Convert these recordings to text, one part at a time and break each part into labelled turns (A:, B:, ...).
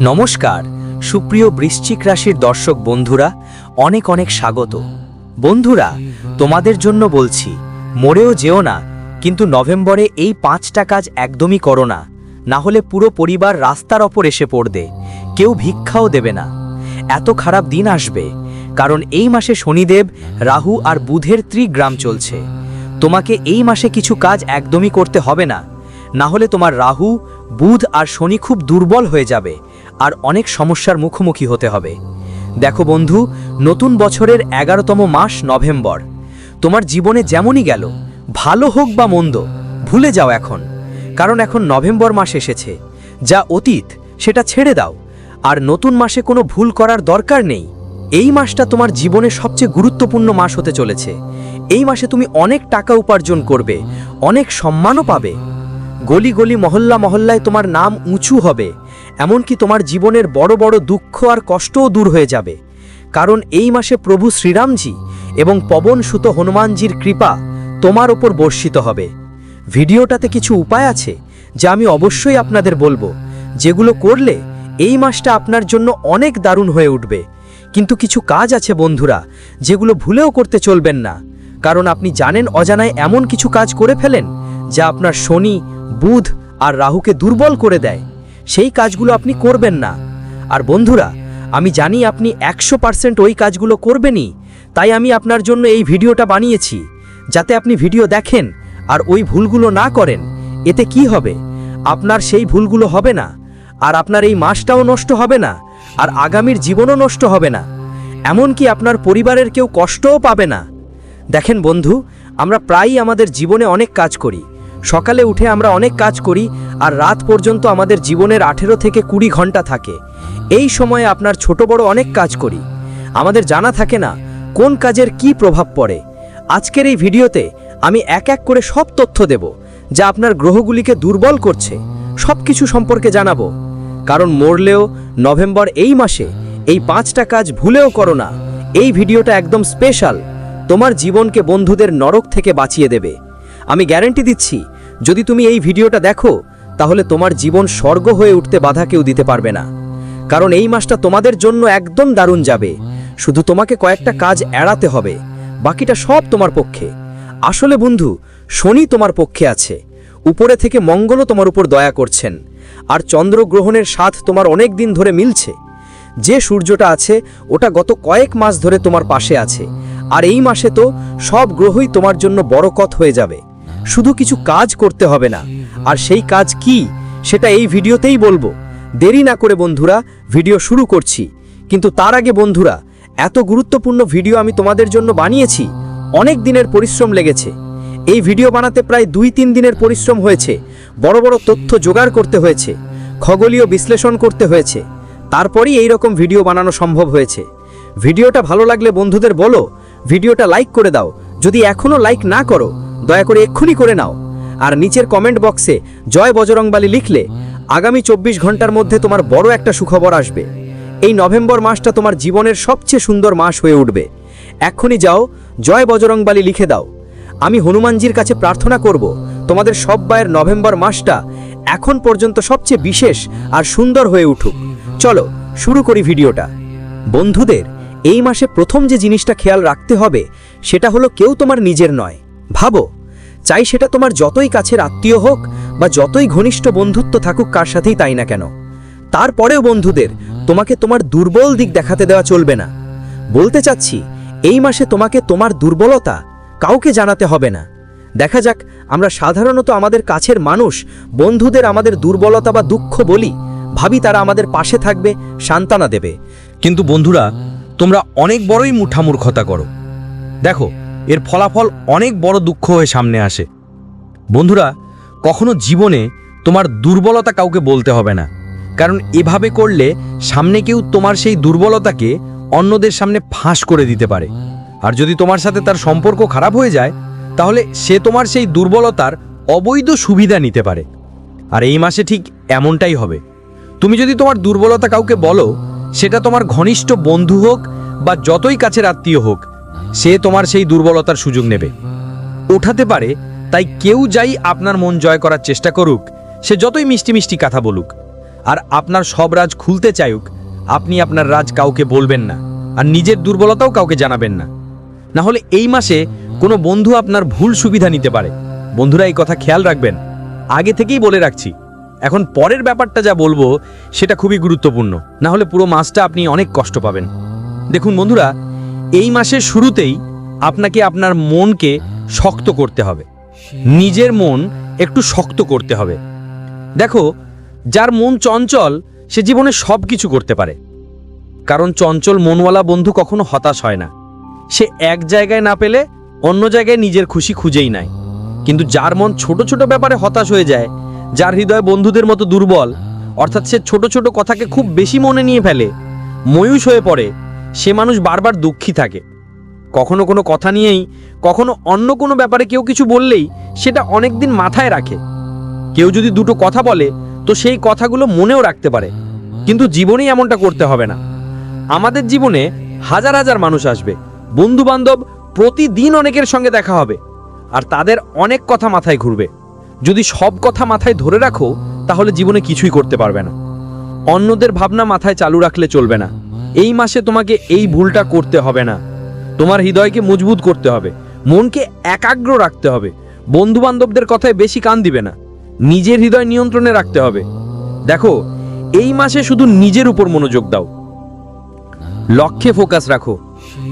A: নমস্কার, সুপ্রিয় বৃশ্চিক রাশির দর্শক বন্ধুরা, অনেক অনেক স্বাগত। বন্ধুরা, তোমাদের জন্য বলছি, মরেও যেও না, কিন্তু নভেম্বরে এই পাঁচটা কাজ একদমই করো না না হলে পুরো পরিবার রাস্তার ওপর এসে পড়বে, কেউ ভিক্ষাও দেবে না। এত খারাপ দিন আসবে, কারণ এই মাসে শনিদেব, রাহু আর বুধের ত্রিগ্রাম চলছে। তোমাকে এই মাসে কিছু কাজ একদমই করতে হবে না না হলে তোমার রাহু, বুধ আর শনি খুব দুর্বল হয়ে যাবে আর অনেক সমস্যার মুখোমুখি হতে হবে। দেখো বন্ধু, নতুন বছরের এগারোতম মাস নভেম্বর। তোমার জীবনে যেমনই গেল, ভালো হোক বা মন্দ, ভুলে যাও এখন। কারণ এখন নভেম্বর মাস এসেছে। যা অতীত, সেটা ছেড়ে দাও। আর নতুন মাসে কোনো ভুল করার দরকার নেই। এই মাসটা তোমার জীবনে সবচেয়ে গুরুত্বপূর্ণ মাস হতে চলেছে। এই মাসে তুমি অনেক টাকা উপার্জন করবে, অনেক সম্মানও পাবে। গলি গলি মহল্লা মহল্লায় তোমার নাম উঁচু হবে। এমনকি তোমার জীবনের বড় বড় দুঃখ আর কষ্টও দূর হয়ে যাবে। কারণ এই মাসে প্রভু শ্রীরামজি এবং পবন সুত হনুমানজির কৃপা তোমার ওপর বর্ষিত হবে। ভিডিওটাতে কিছু উপায় আছে যা আমি অবশ্যই আপনাদের বলব, যেগুলো করলে এই মাসটা আপনার জন্য অনেক দারুণ হয়ে উঠবে। কিন্তু কিছু কাজ আছে বন্ধুরা, যেগুলো ভুলেও করতে চলবেন না। কারণ আপনি জানেন অজানায় এমন কিছু কাজ করে ফেলেন, যা আপনার শনি, বুধ আর রাহুকে দুর্বল করে দেয়। সেই কাজগুলো আপনি করবেন না। আর বন্ধুরা, আমি জানি আপনি একশো পার্সেন্ট ওই কাজগুলো করবেনই, তাই আমি আপনার জন্য এই ভিডিওটা বানিয়েছি, যাতে আপনি ভিডিও দেখেন আর ওই ভুলগুলো না করেন। এতে কি হবে? আপনার সেই ভুলগুলো হবে না, আর আপনার এই মাসটাও নষ্ট হবে না, আর আগামীর জীবনও নষ্ট হবে না। এমনকি আপনার পরিবারের কেউ কষ্টও পাবে না। দেখেন বন্ধু, আমরা প্রায়ই আমাদের জীবনে অনেক কাজ করি সকালে উঠে আমরা অনেক কাজ করি আর রাত পর্যন্ত আমাদের জীবনের আঠেরো থেকে কুড়ি ঘণ্টা থাকে। এই সময়ে আপনার ছোট বড় অনেক কাজ করি। আমাদের জানা থাকে না কোন কাজের কি প্রভাব পড়ে। আজকের এই ভিডিওতে আমি এক এক করে সব তথ্য দেব, যা আপনার গ্রহগুলিকে দুর্বল করছে। সব কিছু সম্পর্কে জানাব। কারণ মরলেও নভেম্বর এই মাসে এই পাঁচটা কাজ ভুলেও করো না। এই ভিডিওটা একদম স্পেশাল। তোমার জীবনকে বন্ধুদের নরক থেকে বাঁচিয়ে দেবে। আমি গ্যারেন্টি দিচ্ছি যদি তুমি এই ভিডিওটা দেখো, তাহলে তোমার জীবন স্বর্গ হয়ে উঠতে বাধা কেউ দিতে পারবে না। কারণ এই মাসটা তোমাদের জন্য একদম দারুণ যাবে। শুধু তোমাকে কয়েকটা কাজ এড়াতে হবে, বাকিটা সব তোমার পক্ষে। আসলে বন্ধু, শনি তোমার পক্ষে আছে। উপরে থেকে মঙ্গলও তোমার উপর দয়া করছেন। আর চন্দ্রগ্রহণের সাথ তোমার অনেক দিন ধরে মিলছে। যে সূর্যটা আছে, ওটা গত কয়েক মাস ধরে তোমার পাশে আছে। আর এই মাসে তো সব গ্রহই তোমার জন্য বড়কত হয়ে যাবে। শুধু কিছু কাজ করতে হবে না। আর সেই কাজ কি, সেটা এই ভিডিওতেই বলব। দেরি না করে বন্ধুরা, ভিডিও শুরু করছি। কিন্তু তার আগে বন্ধুরা, এত গুরুত্বপূর্ণ ভিডিও আমি তোমাদের জন্য বানিয়েছি। অনেক দিনের পরিশ্রম লেগেছে। এই ভিডিও বানাতে প্রায় দুই তিন দিনের পরিশ্রম হয়েছে। বড় বড় তথ্য জোগাড় করতে হয়েছে। খগলীয় বিশ্লেষণ করতে হয়েছে। তারপরই এই রকম ভিডিও বানানো সম্ভব হয়েছে। ভিডিওটা ভালো লাগলে বন্ধুদের বলো, ভিডিওটা লাইক করে দাও। যদি এখনও লাইক না করো দয়া করে এক্ষুনি করে নাও। আর নিচের কমেন্ট বক্সে জয় বজরংবালি লিখলে আগামী চব্বিশ ঘণ্টার মধ্যে তোমার বড় একটা সুখবর আসবে। এই নভেম্বর মাসটা তোমার জীবনের সবচেয়ে সুন্দর মাস হয়ে উঠবে। এক্ষুনি যাও, জয় বজরংবালি লিখে দাও। আমি হনুমানজির কাছে প্রার্থনা করব, তোমাদের সব বায়ের নভেম্বর মাসটা এখন পর্যন্ত সবচেয়ে বিশেষ আর সুন্দর হয়ে উঠুক। চলো, শুরু করি ভিডিওটা। বন্ধুদের, এই মাসে প্রথম যে জিনিসটা খেয়াল রাখতে হবে, সেটা হলো কেউ তোমার নিজের নয়। ভাবো, চাই সেটা তোমার যতই কাছের আত্মীয় হোক বা যতই ঘনিষ্ঠ বন্ধুত্ব থাকুক কার সাথেই তাই না কেন। তারপরেও বন্ধুদের, তোমাকে তোমার দুর্বল দিক দেখাতে দেওয়া চলবে না। বলতে চাচ্ছি, এই মাসে তোমাকে তোমার দুর্বলতা কাউকে জানাতে হবে না। দেখা যাক, আমরা সাধারণত আমাদের কাছের মানুষ বন্ধুদের আমাদের দুর্বলতা বা দুঃখ বলি, ভাবি তারা আমাদের পাশে থাকবে, সান্ত্বনা দেবে।
B: কিন্তু বন্ধুরা, তোমরা অনেক বড়ই মুঠামূর্খতা করো। দেখো এর ফলাফল অনেক বড় দুঃখ হয়ে সামনে আসে। বন্ধুরা, কখনো জীবনে তোমার দুর্বলতা কাউকে বলতে হবে না। কারণ এভাবে করলে সামনে কেউ তোমার সেই দুর্বলতাকে অন্যদের সামনে ফাঁস করে দিতে পারে। আর যদি তোমার সাথে তার সম্পর্ক খারাপ হয়ে যায়, তাহলে সে তোমার সেই দুর্বলতার অবৈধ সুবিধা নিতে পারে। আর এই মাসে ঠিক এমনটাই হবে। তুমি যদি তোমার দুর্বলতা কাউকে বলো, সেটা তোমার ঘনিষ্ঠ বন্ধু হোক বা যতই কাছের আত্মীয় হোক সে তোমার সেই দুর্বলতার সুযোগ নেবে। ওঠাতে পারে, তাই কেউ যাই আপনার মন জয় করার চেষ্টা করুক, সে যতই মিষ্টি মিষ্টি কথা বলুক।
A: আর আপনার সব রাজ খুলতে চাইুক আপনি আপনার রাজ কাউকে বলবেন না, আর নিজের দুর্বলতাও কাউকে জানাবেন না। না হলে এই মাসে কোনো বন্ধু আপনার ভুল সুবিধা নিতে পারে। বন্ধুরা, এই কথা খেয়াল রাখবেন। আগে থেকেই বলে রাখছি, এখন পরের ব্যাপারটা যা বলব, সেটা খুবই গুরুত্বপূর্ণ। না হলে পুরো মাসটা আপনি অনেক কষ্ট পাবেন। দেখুন বন্ধুরা এই মাসের শুরুতেই আপনাকে আপনার মনকে শক্ত করতে হবে। নিজের মন একটু শক্ত করতে হবে। দেখো, যার মন চঞ্চল, সে জীবনে সব কিছু করতে পারে। কারণ চঞ্চল মনওয়ালা বন্ধু কখনো হতাশ হয় না। সে এক জায়গায় না পেলে অন্য জায়গায় নিজের খুশি খুঁজেই নেয়। কিন্তু যার মন ছোট ছোট ব্যাপারে হতাশ হয়ে যায়, যার হৃদয় বন্ধুদের মতো দুর্বল, অর্থাৎ সে ছোট ছোট কথাকে খুব বেশি মনে নিয়ে ফেলে, ময়ূষ হয়ে পড়ে সে মানুষ বারবার দুঃখী থাকে। কখনো কোনো কথা নিয়েই, কখনো অন্য কোনো ব্যাপারে কেউ কিছু বললেই সেটা অনেক দিন মাথায় রাখে। কেউ যদি দুটো কথা বলে, তো সেই কথাগুলো মনেও রাখতে পারে। কিন্তু জীবনেই এমনটা করতে হবে না। আমাদের জীবনে হাজার হাজার মানুষ আসবে। বন্ধু বান্ধব প্রতিদিন অনেকের সঙ্গে দেখা হবে। আর তাদের অনেক কথা মাথায় ঘুরবে। যদি সব কথা মাথায় ধরে রাখো, তাহলে জীবনে কিছুই করতে পারবে না। অন্যদের ভাবনা মাথায় চালু রাখলে চলবে না। এই মাসে তোমাকে এই ভুলটা করতে হবে না। তোমার হৃদয়কে মজবুত করতে হবে। মনকে একাগ্র রাখতে হবে। বন্ধু বান্ধবদের কথায় বেশি কান দিবে না। নিজের হৃদয় নিয়ন্ত্রণে রাখতে হবে। দেখো, এই মাসে শুধু নিজের উপর মনোযোগ দাও। লক্ষ্যে ফোকাস রাখো।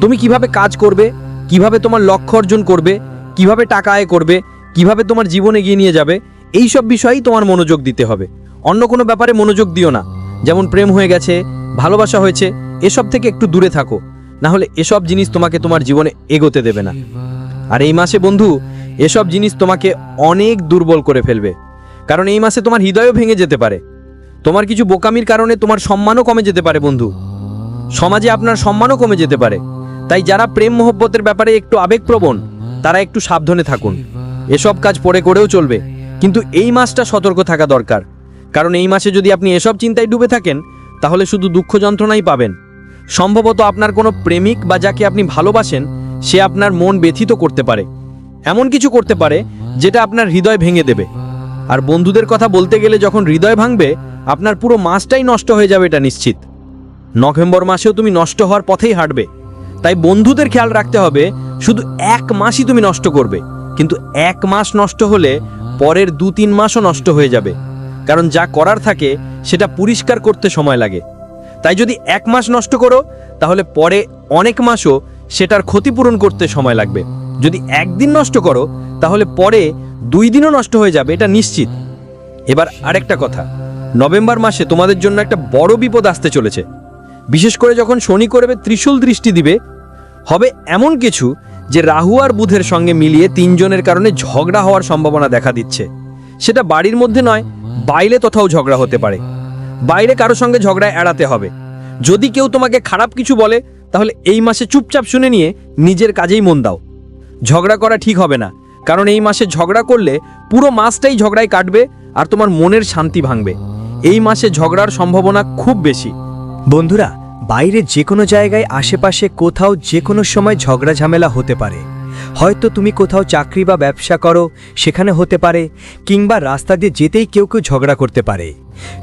A: তুমি কীভাবে কাজ করবে? কীভাবে তোমার লক্ষ্য অর্জন করবে? কীভাবে টাকা আয় করবে? কীভাবে তোমার জীবন এগিয়ে নিয়ে যাবে? এই সব বিষয়েই তোমার মনোযোগ দিতে হবে। অন্য কোনো ব্যাপারে মনোযোগ দিও না। যেমন প্রেম হয়ে গেছে, ভালোবাসা হয়েছে এসব থেকে একটু দূরে থাকো না হলে এসব জিনিস তোমাকে তোমার জীবনে এগোতে দেবে না। আর এই মাসে বন্ধু, এসব জিনিস তোমাকে অনেক দুর্বল করে ফেলবে, কারণ এই মাসে তোমার হৃদয়ও ভেঙে যেতে পারে। তোমার কিছু বোকামির কারণে তোমার সম্মানও কমে যেতে পারে বন্ধু। সমাজে আপনার সম্মানও কমে যেতে পারে। তাই যারা প্রেম মোহব্বতের ব্যাপারে একটু আবেগপ্রবণ, তারা একটু সাবধানে থাকুন। এসব কাজ পরে করেও চলবে, কিন্তু এই মাসটা সতর্ক থাকা দরকার। কারণ এই মাসে যদি আপনি এসব চিন্তায় ডুবে থাকেন, তাহলে শুধু দুঃখ যন্ত্রণাই পাবেন। সম্ভবত আপনার কোনো প্রেমিক বা যাকে আপনি ভালোবাসেন, সে আপনার মন ব্যথিত করতে পারে। এমন কিছু করতে পারে যেটা আপনার হৃদয় ভেঙে দেবে। আর বন্ধুদের কথা বলতে গেলে যখন হৃদয় ভাঙবে, আপনার পুরো মাসটাই নষ্ট হয়ে যাবে এটা নিশ্চিত। নভেম্বর মাসেও তুমি নষ্ট হওয়ার পথেই হাঁটবে। তাই বন্ধুদের খেয়াল রাখতে হবে, শুধু এক মাসই তুমি নষ্ট করবে। কিন্তু এক মাস নষ্ট হলে পরের দু তিন মাসও নষ্ট হয়ে যাবে। কারণ যা করার থাকে, সেটা পরিষ্কার করতে সময় লাগে। তাই যদি এক মাস নষ্ট করো, তাহলে পরে অনেক মাসও সেটার ক্ষতিপূরণ করতে সময় লাগবে। যদি একদিন নষ্ট করো, তাহলে পরে দুই দিনও নষ্ট হয়ে যাবে, এটা নিশ্চিত। এবার আরেকটা কথা, নভেম্বর মাসে তোমাদের জন্য একটা বড় বিপদ আসতে চলেছে। বিশেষ করে যখন শনি করবে, ত্রিশূল দৃষ্টি দিবে, হবে এমন কিছু যে রাহু আর বুধের সঙ্গে মিলিয়ে তিনজনের কারণে ঝগড়া হওয়ার সম্ভাবনা দেখা দিচ্ছে। সেটা বাড়ির মধ্যে নয়, বাইরে কোথাও ঝগড়া হতে পারে। বাইরে কারও সঙ্গে ঝগড়া এড়াতে হবে। যদি কেউ তোমাকে খারাপ কিছু বলে, তাহলে এই মাসে চুপচাপ শুনে নিয়ে নিজের কাজেই মন দাও। ঝগড়া করা ঠিক হবে না, কারণ এই মাসে ঝগড়া করলে পুরো মাসটাই ঝগড়ায় কাটবে আর তোমার মনের শান্তি ভাঙবে। এই মাসে ঝগড়ার সম্ভাবনা খুব বেশি।
C: বন্ধুরা, বাইরে যে কোনো জায়গায়, আশেপাশে কোথাও যে কোনো সময় ঝগড়া ঝামেলা হতে পারে। হয়তো তুমি কোথাও চাকরি বা ব্যবসা করো, সেখানে হতে পারে, কিংবা রাস্তা দিয়ে যেতেই কেউ কেউ ঝগড়া করতে পারে।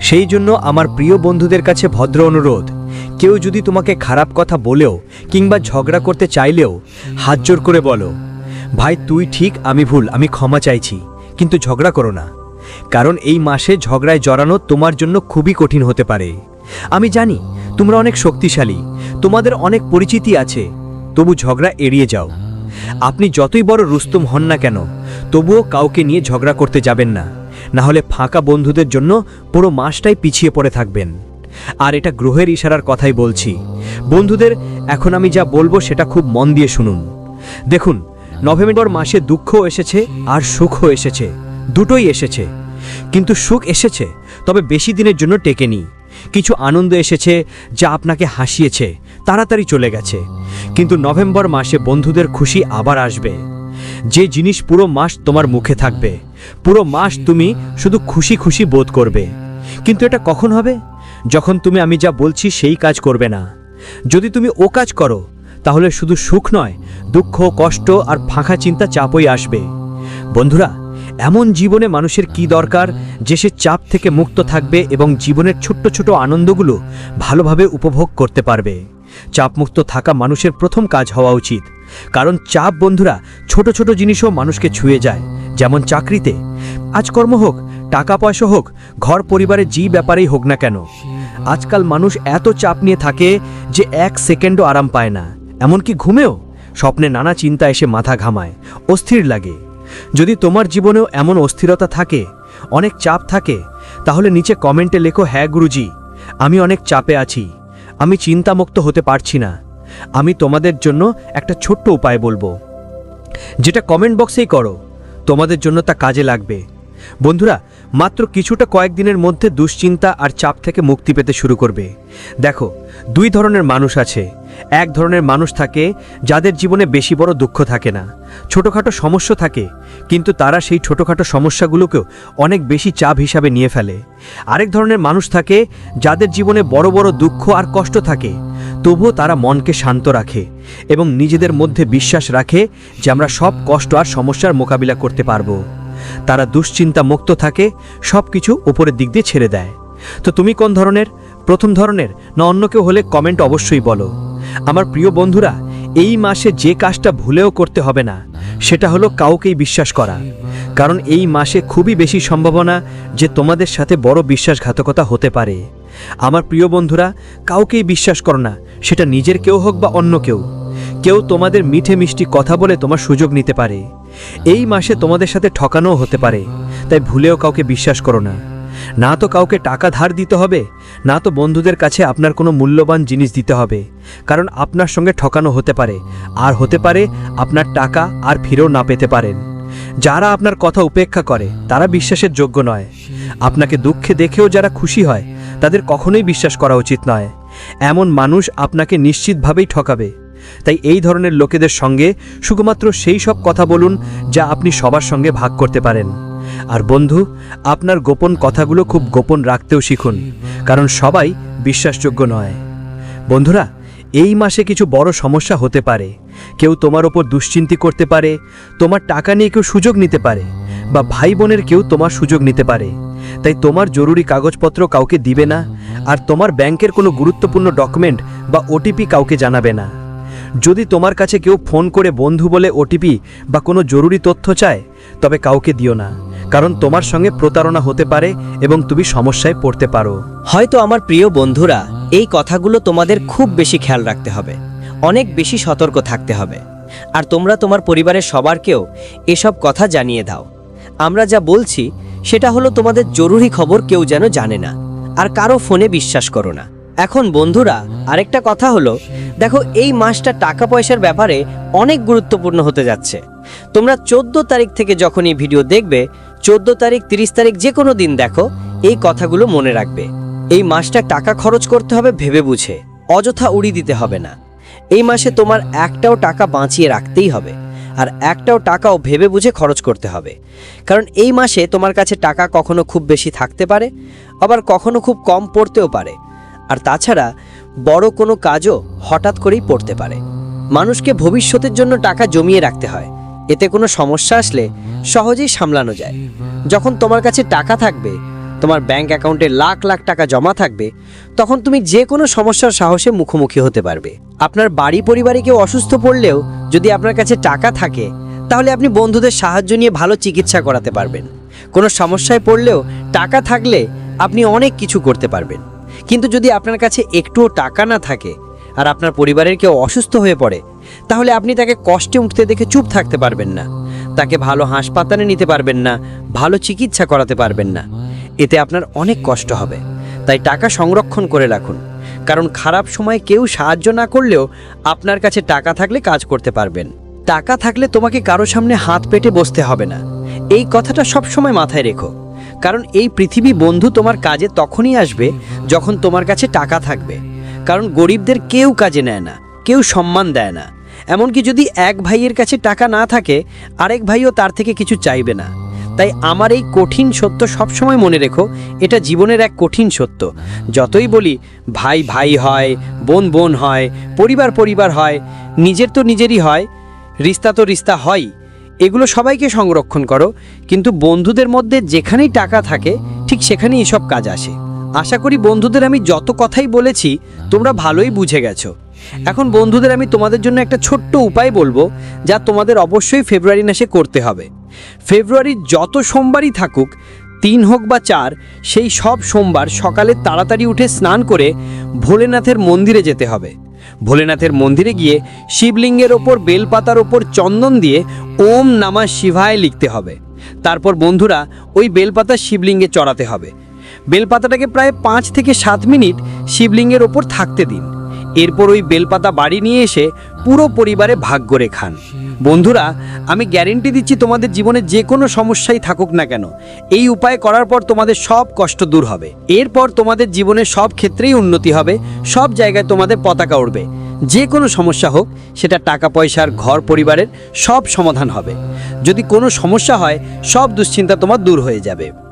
C: সেই জন্য আমার প্রিয় বন্ধুদের কাছে ভদ্র অনুরোধ, কেউ যদি তোমাকে খারাপ কথা বলেও, কিংবা ঝগড়া করতে চাইলেও, হাত জোর করে বলো, ভাই, তুই ঠিক, আমি ভুল, আমি ক্ষমা চাইছি, কিন্তু ঝগড়া করো না। কারণ এই মাসে ঝগড়ায় জড়ানো তোমার জন্য খুবই কঠিন হতে পারে। আমি জানি, তোমরা অনেক শক্তিশালী, তোমাদের অনেক পরিচিতি আছে, তবু ঝগড়া এড়িয়ে যাও। আপনি যতই বড় রুস্তম হন না কেন, তবুও কাউকে নিয়ে ঝগড়া করতে যাবেন না। না হলে ফাঁকা বন্ধুদের জন্য পুরো মাসটাই পিছিয়ে পড়ে থাকবেন। আর এটা গ্রহের ইশারার কথাই বলছি। বন্ধুদের এখন আমি যা বলব সেটা খুব মন দিয়ে শুনুন। দেখুন, নভেম্বর মাসে দুঃখও এসেছে আর সুখও এসেছে। দুটোই এসেছে। কিন্তু সুখ এসেছে, তবে বেশি দিনের জন্য টেকেনি। কিছু আনন্দ এসেছে যা আপনাকে হাসিয়েছে। তাড়াতাড়ি চলে গেছে। কিন্তু নভেম্বর মাসে বন্ধুদের খুশি আবার আসবে। যে জিনিস পুরো মাস তোমার মুখে থাকবে, পুরো মাস তুমি শুধু খুশি খুশি বোধ করবে। কিন্তু এটা কখন হবে? যখন তুমি আমি যা বলছি সেই কাজ করবে না। যদি তুমি ও কাজ করো, তাহলে শুধু সুখ নয়, দুঃখ, কষ্ট আর ফাঁকা চিন্তা চাপই আসবে। বন্ধুরা,
A: এমন জীবনে মানুষের কি দরকার যে সে চাপ থেকে মুক্ত থাকবে এবং জীবনের ছোট্ট ছোট আনন্দগুলো ভালোভাবে উপভোগ করতে পারবে? চাপমুক্ত থাকা মানুষের প্রথম কাজ হওয়া উচিত। কারণ চাপ বন্ধুরা ছোট ছোট জিনিসও মানুষকে ছুঁয়ে যায়, যেমন চাকরিতে। আজকর্ম হোক, টাকা পয়সা হোক, ঘর, পরিবারের যে ব্যাপারেই হোক না কেন, আজকাল মানুষ এত চাপ নিয়ে থাকে যে এক সেকেন্ডও আরাম পায় না। এমনকি ঘুমেও স্বপ্নে নানা চিন্তা এসে মাথা ঘামায়, অস্থির লাগে। যদি তোমার জীবনেও এমন অস্থিরতা থাকে, অনেক চাপ থাকে, তাহলে নিচে কমেন্টে লেখো হ্যাঁ গুরুজি, আমি অনেক চাপে আছি। আমি চিন্তামুক্ত হতে পারছি না। আমি তোমাদের জন্য একটা ছোট্ট উপায় বলব। যেটা কমেন্ট বক্সেই করো। তোমাদের জন্য তা কাজে লাগবে। বন্ধুরা, মাত্র কিছুটা কয়েকদিনের মধ্যে দুশ্চিন্তা আর চাপ থেকে মুক্তি পেতে শুরু করবে। দেখো, দুই ধরনের মানুষ আছে। এক ধরনের মানুষ থাকে যাদের জীবনে বেশি বড় দুঃখ থাকে না, ছোটোখাটো সমস্যা থাকে, কিন্তু তারা সেই ছোটোখাটো সমস্যাগুলোকেও অনেক বেশি চাপ হিসাবে নিয়ে ফেলে। আরেক ধরনের মানুষ থাকে যাদের জীবনে বড় বড় দুঃখ আর কষ্ট থাকে, তবুও তারা মনকে শান্ত রাখে এবং নিজেদের মধ্যে বিশ্বাস রাখে যে আমরা সব কষ্ট আর সমস্যার মোকাবিলা করতে পারব। তারা দুশ্চিন্তা মুক্ত থাকে সব কিছু উপরের দিক দিয়ে ছেড়ে দেয়। তো তুমি কোন ধরনের? প্রথম ধরনের? না অন্য কেউ হলে কমেন্ট অবশ্যই বলো। আমার প্রিয় বন্ধুরা, এই মাসে যে কাজটা ভুলেও করতে হবে না, সেটা হলো কাউকেই বিশ্বাস করা। কারণ এই মাসে খুবই বেশি সম্ভাবনা যে তোমাদের সাথে বড় বিশ্বাসঘাতকতা হতে পারে। আমার প্রিয় বন্ধুরা, কাউকেই বিশ্বাস করো না, সেটা নিজের কেউ হোক বা অন্য কেউ। কেউ তোমাদের মিঠে মিষ্টি কথা বলে তোমার সুযোগ নিতে পারে। এই মাসে তোমাদের সাথে ঠকানোও হতে পারে, তাই ভুলেও কাউকে বিশ্বাস করো না। না তো কাউকে টাকা ধার দিতে হবে, না তো বন্ধুদের কাছে আপনার কোনো মূল্যবান জিনিস দিতে হবে, কারণ আপনার সঙ্গে ঠকানো হতে পারে, আর হতে পারে আপনার টাকা আর ফিরেও না পেতে পারেন। যারা আপনার কথা উপেক্ষা করে, তারা বিশ্বাসের যোগ্য নয়। আপনাকে দুঃখে দেখেও যারা খুশি হয়, তাদের কখনোই বিশ্বাস করা উচিত নয়। এমন মানুষ আপনাকে নিশ্চিতভাবেই ঠকাবে। তাই এই ধরনের লোকেদের সঙ্গে শুধুমাত্র সেই সব কথা বলুন, যা আপনি সবার সঙ্গে ভাগ করতে পারেন। আর বন্ধু, আপনার গোপন কথাগুলো খুব গোপন রাখতেও শিখুন, কারণ সবাই বিশ্বাসযোগ্য নয়। বন্ধুরা, এই মাসে কিছু বড় সমস্যা হতে পারে। কেউ তোমার ওপর দুশ্চিন্তি করতে পারে, তোমার টাকা নিয়ে কেউ সুযোগ নিতে পারে, বা ভাই বোনের কেউ তোমার সুযোগ নিতে পারে। তাই তোমার জরুরি কাগজপত্র কাউকে দিবে না, আর তোমার ব্যাংকের কোনো গুরুত্বপূর্ণ ডকুমেন্ট বা ওটিপি কাউকে জানাবে না। যদি তোমার কাছে কেউ ফোন করে বন্ধু বলে ওটিপি বা কোনো জরুরি তথ্য চায়, তবে কাউকে দিও না। কারণ তোমার সঙ্গে প্রতারণা হতে পারে এবং তুমি সমস্যায় পড়তে পারো।
D: হয়তো আমার প্রিয় বন্ধুরা, এই কথাগুলো তোমাদের খুব বেশি খেয়াল রাখতে হবে। অনেক বেশি সতর্ক থাকতে হবে। আর তোমরা তোমার পরিবারের সবারকেও এসব কথা জানিয়ে দাও। আমরা যা বলছি, সেটা হলো তোমাদের জরুরি খবর কেউ যেন জানে না, আর কারও ফোনে বিশ্বাস করো না। এখন বন্ধুরা, আরেকটা কথা হলো, দেখো এই মাসটা টাকা পয়সার ব্যাপারে অনেক গুরুত্বপূর্ণ হতে যাচ্ছে। তোমরা চোদ্দ তারিখ থেকে যখন এই ভিডিও দেখবে চোদ্দ তারিখ, তিরিশ তারিখ যে কোনো দিন দেখো, এই কথাগুলো মনে রাখবে। এই মাসটা টাকা খরচ করতে হবে ভেবে বুঝে। অযথা উড়ি দিতে হবে না। এই মাসে তোমার একটাও টাকা বাঁচিয়ে রাখতেই হবে। আর একটাও টাকাও ভেবে বুঝে খরচ করতে হবে। কারণ এই মাসে তোমার কাছে টাকা কখনো খুব বেশি থাকতে পারে, আবার কখনো খুব কম পড়তেও পারে। আর তাছাড়া, বড় কোনো কাজও হঠাৎ করেই পড়তে পারে। মানুষকে ভবিষ্যতের জন্য টাকা জমিয়ে রাখতে হয়। এতে কোনো সমস্যা আসলে সহজেই সামলানো যায়। যখন তোমার কাছে টাকা থাকবে, তোমার ব্যাংক অ্যাকাউন্টে লাখ লাখ টাকা জমা থাকবে, তখন তুমি যে কোনো সমস্যার সাহসে মুখোমুখি হতে পারবে। আপনার বাড়ি পরিবারে কেউ অসুস্থ পড়লেও যদি আপনার কাছে টাকা থাকে, তাহলে আপনি বন্ধুদের সাহায্য নিয়ে ভালো চিকিৎসা করাতে পারবেন। কোনো সমস্যায় পড়লেও টাকা থাকলে আপনি অনেক কিছু করতে পারবেন। কিন্তু যদি আপনার কাছে একটুও টাকা না থাকে, আর আপনার পরিবারের কেউ অসুস্থ হয়ে পড়ে তাহলে আপনি তাকে কষ্টে উঠতে দেখে চুপ থাকতে পারবেন না। তাকে ভালো হাসপাতালে নিতে পারবেন না, ভালো চিকিৎসা করাতে পারবেন না। এতে আপনার অনেক কষ্ট হবে। তাই টাকা সংরক্ষণ করে রাখুন। কারণ খারাপ সময় কেউ সাহায্য না করলেও আপনার কাছে টাকা থাকলে কাজ করতে পারবেন। টাকা থাকলে তোমাকে কারও সামনে হাত পেটে বসতে হবে না। এই কথাটা সব সময় মাথায় রেখো। কারণ এই পৃথিবী বন্ধু তোমার কাজে তখনই আসবে যখন তোমার কাছে টাকা থাকবে। কারণ গরিবদের কেউ কাজে নেয় না, কেউ সম্মান দেয় না। এমনকি যদি এক ভাইয়ের কাছে টাকা না থাকে, আরেক ভাইও তার থেকে কিছু চাইবে না। তাই আমার এই কঠিন সত্য সবসময় মনে রেখো, এটা জীবনের এক কঠিন সত্য। যতই বলি, ভাই ভাই হয়, বোন বোন হয়, পরিবার পরিবার হয়, নিজের তো নিজেরই হয়, রিস্তা তো রিস্তা হয় এগুলো সবাইকে সংরক্ষণ করো, কিন্তু বন্ধুদের মধ্যে যেখানেই টাকা থাকে, ঠিক সেখানেই এসব কাজ আসে। আশা করি বন্ধুদের আমি যত কথাই বলেছি, তোমরা ভালোই বুঝে গেছো। এখন বন্ধুদের আমি তোমাদের জন্য একটা ছোট্ট উপায় বলব, যা তোমাদের অবশ্যই ফেব্রুয়ারি মাসে করতে হবে। ফেব্রুয়ারির যত সোমবারই থাকুক, তিন হোক বা চার, সেই সব সোমবার সকালে তাড়াতাড়ি উঠে স্নান করে ভোলেনাথের মন্দিরে যেতে হবে। ভোলেনাথের মন্দিরে গিয়ে শিবলিঙ্গের ওপর, বেলপাতার ওপর চন্দন দিয়ে ওম নামা শিভায় লিখতে হবে। তারপর বন্ধুরা, ওই বেলপাতা শিবলিঙ্গে চড়াতে হবে। বেলপাতাটাকে প্রায় পাঁচ থেকে সাত মিনিট শিবলিঙ্গের ওপর থাকতে দিন। এরপর ওই বেলপাতা বাড়ি নিয়ে এসে পুরো পরিবারে ভাগ করে খান। বন্ধুরা, আমি গ্যারেন্টি দিচ্ছি তোমাদের জীবনে যে কোনো সমস্যাই থাকুক না কেন, এই উপায় করার পর তোমাদের সব কষ্ট দূর হবে। এরপর তোমাদের জীবনে সব ক্ষেত্রেই উন্নতি হবে, সব জায়গায় তোমাদের পতাকা উঠবে যে কোনো সমস্যা হোক, সেটা টাকা পয়সার, ঘর পরিবারের, সব সমাধান হবে। যদি কোনো সমস্যা হয়, সব দুশ্চিন্তা তোমার দূর হয়ে যাবে।